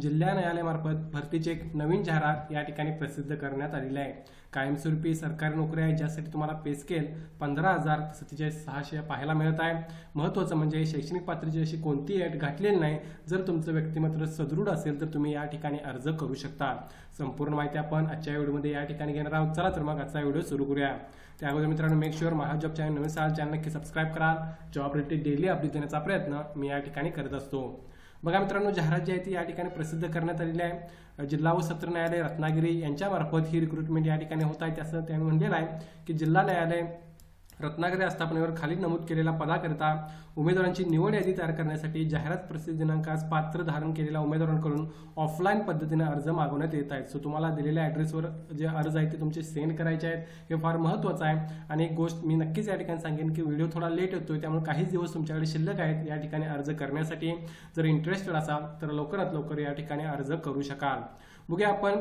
जिल्हा न्यायालयामार्फत भरतीची एक नवीन जाहिरात या ठिकाणी प्रसिद्ध करण्यात आलेली आहे. कायमस्वरूपी सरकारी नोकरी आहे ज्यासाठी तुम्हाला पे स्केल पंधरा हजार सत्तेचाळीस सहाशे पाहायला मिळत आहे. महत्त्वाचं म्हणजे शैक्षणिक पातळीची अशी कोणतीही अट घातलेली नाही. जर तुमचं व्यक्तिमत्व सदृढ असेल तर तुम्ही या ठिकाणी अर्ज करू शकता. संपूर्ण माहिती आपण आजच्या व्हिडिओमध्ये या ठिकाणी घेणार आहोत. चला तर मग आजचा व्हिडिओ सुरू करूया. त्या अगोदर मित्रांनो मेक शुअर महाजॉब चॅनल नवीन साल चॅनल नक्की सबस्क्राईब कराल जॉब रिलेटेड डेली अपडेट देण्याचा प्रयत्न मी या ठिकाणी करत असतो. बघा मित्रांनो जाहिरात जी आहे ती या ठिकाणी प्रसिद्ध करण्यात आलेली आहे. जिल्हा व सत्र न्यायालय रत्नागिरी यांच्यामार्फत ही रिक्रुटमेंट या ठिकाणी होत आहे. असं त्यांनी म्हणलेलं आहे की जिल्हा न्यायालय रत्नागिरी आस्थापनेवर खाली नमूद केलेल्या पदाकरिता उमेदवारांची निवड यादी तयार करण्यासाठी जाहिरात प्रसिद्ध दिनांकास पात्र धारण केलेल्या उमेदवारांकडून ऑफलाईन पद्धतीने अर्ज मागवण्यात येत आहेत. सो तुम्हाला दिलेल्या ॲड्रेसवर जे अर्ज आहेत ते तुमचे सेंड करायचे आहेत. हे फार महत्त्वाचं आहे. आणि एक गोष्ट मी नक्कीच या ठिकाणी सांगेन की व्हिडिओ थोडा लेट होतोय त्यामुळे काहीच दिवस तुमच्याकडे शिल्लक आहेत या ठिकाणी अर्ज करण्यासाठी. जर इंटरेस्टेड असाल तर लवकरात लवकर या ठिकाणी अर्ज करू शकाल. बघूया आपण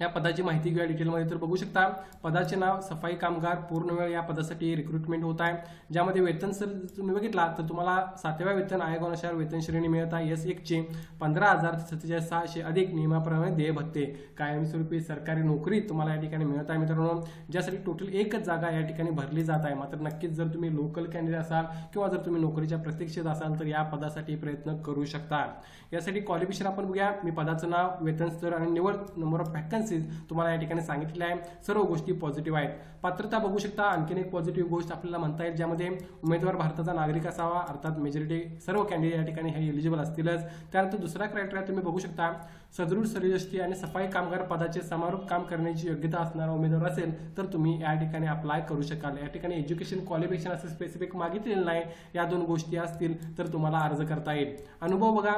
या पदाची माहिती किंवा डिटेलमध्ये तर बघू शकता. पदाचे नाव सफाई कामगार पूर्ण वेळ या पदासाठी रिक्रुटमेंट होत आहे. ज्यामध्ये वेतन जर तुम्ही बघितला तर तुम्हाला सातव्या वेतन आयोगानुसार वेतन श्रेणी मिळत आहे एस एकचे पंधरा हजार ते सत्तेचाळीस सहाशे अधिक नियमाप्रमाणे देय भत्ते. कायमस्वरूपी सरकारी नोकरी तुम्हाला या ठिकाणी मिळत आहे मित्रांनो. ज्यासाठी टोटल एकच जागा या ठिकाणी भरली जात आहे. मात्र नक्कीच जर तुम्ही लोकल कॅन्डिडेट असाल किंवा जर तुम्ही नोकरीच्या प्रतीक्षेत असाल तर या पदासाठी प्रयत्न करू शकता. यासाठी क्वालिफिकेशन आपण बघूया. मी पदाचं नाव वेतन स्तर आणि निवड नंबर ऑफ व्हॅकन्सीज तुम्हाला या ठिकाणी सांगितले आहे. सर्व गोष्टी पॉझिटिव्ह आहेत. पात्रता बघू शकता आणखीन एक पॉझिटिव्ह गोष्ट आपल्याला म्हणता येईल ज्यामध्ये उमेदवार भारताचा नागरिक असावा अर्थात मेजॉरिटी सर्व कॅन्डिडेट या ठिकाणी हे एलिजिबल असतीलच. त्यानंतर दुसरा क्रायटेरिया तुम्ही बघू शकता सदृढ शरीरयष्टी आणि सफाई कामगार पदाचे समारोप काम करण्याची योग्यता असणारा उमेदवार असेल तर तुम्ही या ठिकाणी अप्लाय करू शकाल. या ठिकाणी एज्युकेशन क्वालिफिकेशन असं स्पेसिफिक मागितलेलं नाही. या दोन गोष्टी असतील तर तुम्हाला अर्ज करता येईल. अनुभव बघा.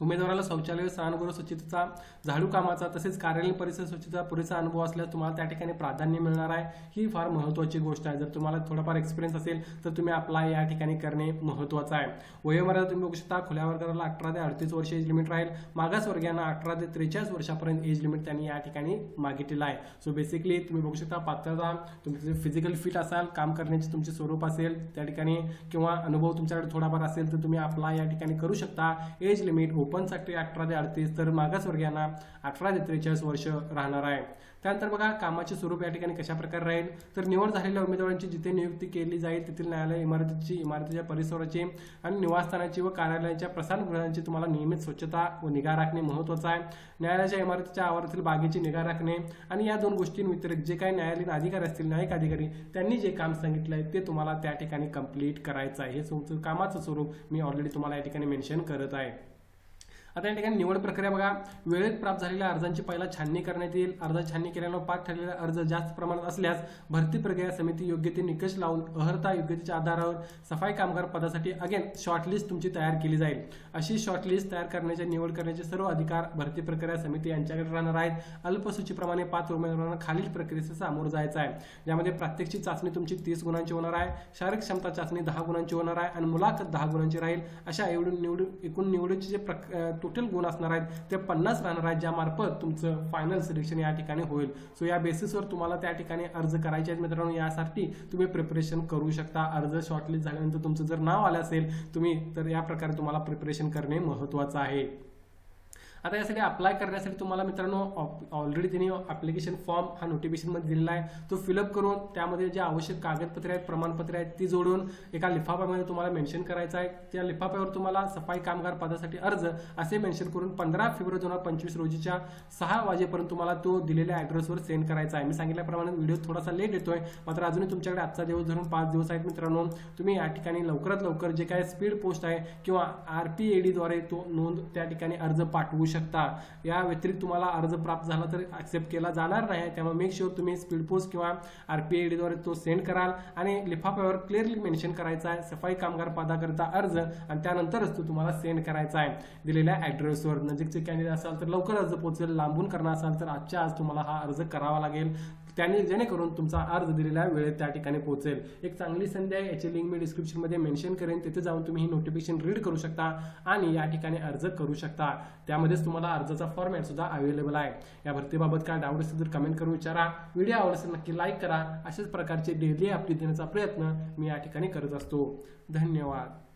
उमेदवाराला शौचालय स्नानगृह स्वच्छतेचा झाडू कामाचा तसेच कार्यालयीन परिसर स्वच्छतेचा पुरेसा अनुभव असल्यास तुम्हाला त्या ठिकाणी प्राधान्य मिळणार आहे. ही फार महत्त्वाची गोष्ट आहे. जर तुम्हाला थोडाफार एक्सपिरियन्स असेल तर तुम्ही अप्लाय या ठिकाणी करणे महत्त्वाचं आहे. वयोमर्यादा तुम्ही बघू शकता खुल्या वर्गाला अठरा ते अडतीस वर्ष एज लिमिट राहील. मागास वर्गांना अठरा ते त्रेचाळीस वर्षापर्यंत एज लिमिट त्यांनी या ठिकाणी मागितलेलं आहे. सो बेसिकली तुम्ही बघू शकता पात्रता तुमचे फिजिकल फिट असाल काम करण्याचे तुमचे स्वरूप असेल त्या ठिकाणी किंवा अनुभव तुमच्याकडे थोडाफार असेल तर तुम्ही अप्लाय या ठिकाणी करू शकता. एज लिमिट ओपनसाठी अठरा ते अडतीस तर मागासवर्गीयांना अठरा ते त्रेचाळीस वर्ष राहणार आहे. त्यानंतर बघा कामाचे स्वरूप या ठिकाणी कशा प्रकारे राहील? तर निवड झालेल्या उमेदवारांची जिथे नियुक्ती केली जाईल तेथील न्यायालय इमारतीची इमारतीच्या परिसराची आणि निवासस्थानाची व कार्यालयाच्या प्रसारगृहांची तुम्हाला नियमित स्वच्छता व निगा राखणे महत्त्वाचं आहे. न्यायालयाच्या इमारतीच्या आवारातील बागेची निगा राखणे आणि या दोन गोष्टींव्यतिरिक्त जे काही न्यायालयीन अधिकारी असतील न्यायिक अधिकारी त्यांनी जे काम सांगितलं आहे ते तुम्हाला त्या ठिकाणी कंप्लीट करायचं आहे. हे तुमचं कामाचं स्वरूप मी ऑलरेडी तुम्हाला या ठिकाणी मेन्शन करत आहे. आता या ठिकाणी निवड प्रक्रिया बघा. वेळेत प्राप्त झालेल्या अर्जांची पहिला छाननी करण्यात येईल. अर्ज छाननी केल्यानं पाठ ठरलेला अर्ज जास्त प्रमाणात असल्यास भरती प्रक्रिया समिती योग्य ते निकष लावून अहर्ता योग्यतेच्या आधारावर सफाई कामगार पदासाठी अगेन शॉर्टलिस्ट तुमची तयार केली जाईल. अशी शॉर्टलिस्ट तयार करण्याचे निवड करण्याचे सर्व अधिकार भरती प्रक्रिया समिती यांच्याकडे राहणार आहेत. अल्पसूचीप्रमाणे पाच उमेदवारांना खालील प्रक्रियेचं सामोरं जायचं आहे. ज्यामध्ये प्रात्यक्षिक चाचणी तुमची तीस गुणांची होणार आहे. शारीरिक क्षमता चाचणी दहा गुणांची होणार आहे. आणि मुलाखत दहा गुणांची राहील. अशा एवढून निवडून एकूण निवडीचे जे प्रक टोटल गुण असणार आहेत ते पन्नास राहणार आहेत ज्यामार्फत तुमचं फायनल सिलेक्शन या ठिकाणी होईल. सो या बेसिसवर तुम्हाला त्या ठिकाणी अर्ज करायचे आहेत मित्रांनो. यासाठी तुम्ही प्रिपरेशन करू शकता. अर्ज शॉर्टलिस्ट झाल्यानंतर तुमचं जर नाव आलं असेल तुम्ही तर या प्रकारे तुम्हाला प्रिपरेशन करणे महत्त्वाचं आहे. आता यासाठी अप्लाय करण्यासाठी तुम्हाला मित्रांनो ऑलरेडी त्यांनी ॲप्लिकेशन फॉर्म हा नोटिफिकेशनमध्ये दिलेला आहे. तो फिलअप करून त्यामध्ये जे आवश्यक कागदपत्रे आहेत प्रमाणपत्रे आहेत ती जोडून एका लिफाफ्यामध्ये तुम्हाला मेन्शन करायचं आहे. त्या लिफाफ्यावर तुम्हाला सफाई कामगार पदासाठी अर्ज असे मेन्शन करून पंधरा फेब्रुवारी दोन हजार पंचवीस रोजीच्या सहा वाजेपर्यंत तुम्हाला तो दिलेल्या ॲड्रेसवर सेंड करायचा आहे. मी सांगितल्याप्रमाणे व्हिडिओ थोडासा लेट येतोय मात्र अजूनही तुमच्याकडे आजचा दिवस धरून पाच दिवस आहेत मित्रांनो. तुम्ही या ठिकाणी लवकरात लवकर जे काय स्पीड पोस्ट आहे किंवा आर पी ए डीद्वारे तो नोंद त्या ठिकाणी अर्ज पाठवू शकता. शकता. या व्यतिरिक्त तुम्हाला अर्ज प्राप्त झाला तर ऍक्सेप्ट केला जाणार नाही. त्यामुळे मेक शुअर तुम्ही स्पीड पोस्ट किंवा आरपीआयडीद्वारे तो सेंड कराल आणि लिफाफ्यावर क्लिअरली मेन्शन करायचा आहे. सफाई कामगार पदाकरता अर्ज आणि त्यानंतरच तो तुम्हाला सेंड करायचा आहे. दिलेल्या ऍड्रेसवर नजीकचे कॅन्डिडेट असाल तर लवकर अर्ज पोहोचेल. लांबून करणार असाल तर आजच्या आज तुम्हाला हा अर्ज करावा लागेल. त्यांनी जेणेकरून तुमचा अर्ज दिलेल्या वेळेत त्या ठिकाणी पोहोचेल. एक चांगली संधी आहे याची लिंक मी डिस्क्रिप्शनमध्ये मेन्शन करेन. तिथे जाऊन तुम्ही ही नोटिफिकेशन रीड करू शकता आणि या ठिकाणी अर्ज करू शकता. त्यामध्येच तुम्हाला अर्जाचा फॉर्मॅट सुद्धा अवेलेबल आहे. या भरतीबाबत काय डाऊट असेल तर कमेंट करून विचारा. व्हिडिओ आवडत नक्की लाईक करा. अशाच प्रकारचे डेली अपडेट देण्याचा प्रयत्न मी या ठिकाणी करत असतो. धन्यवाद.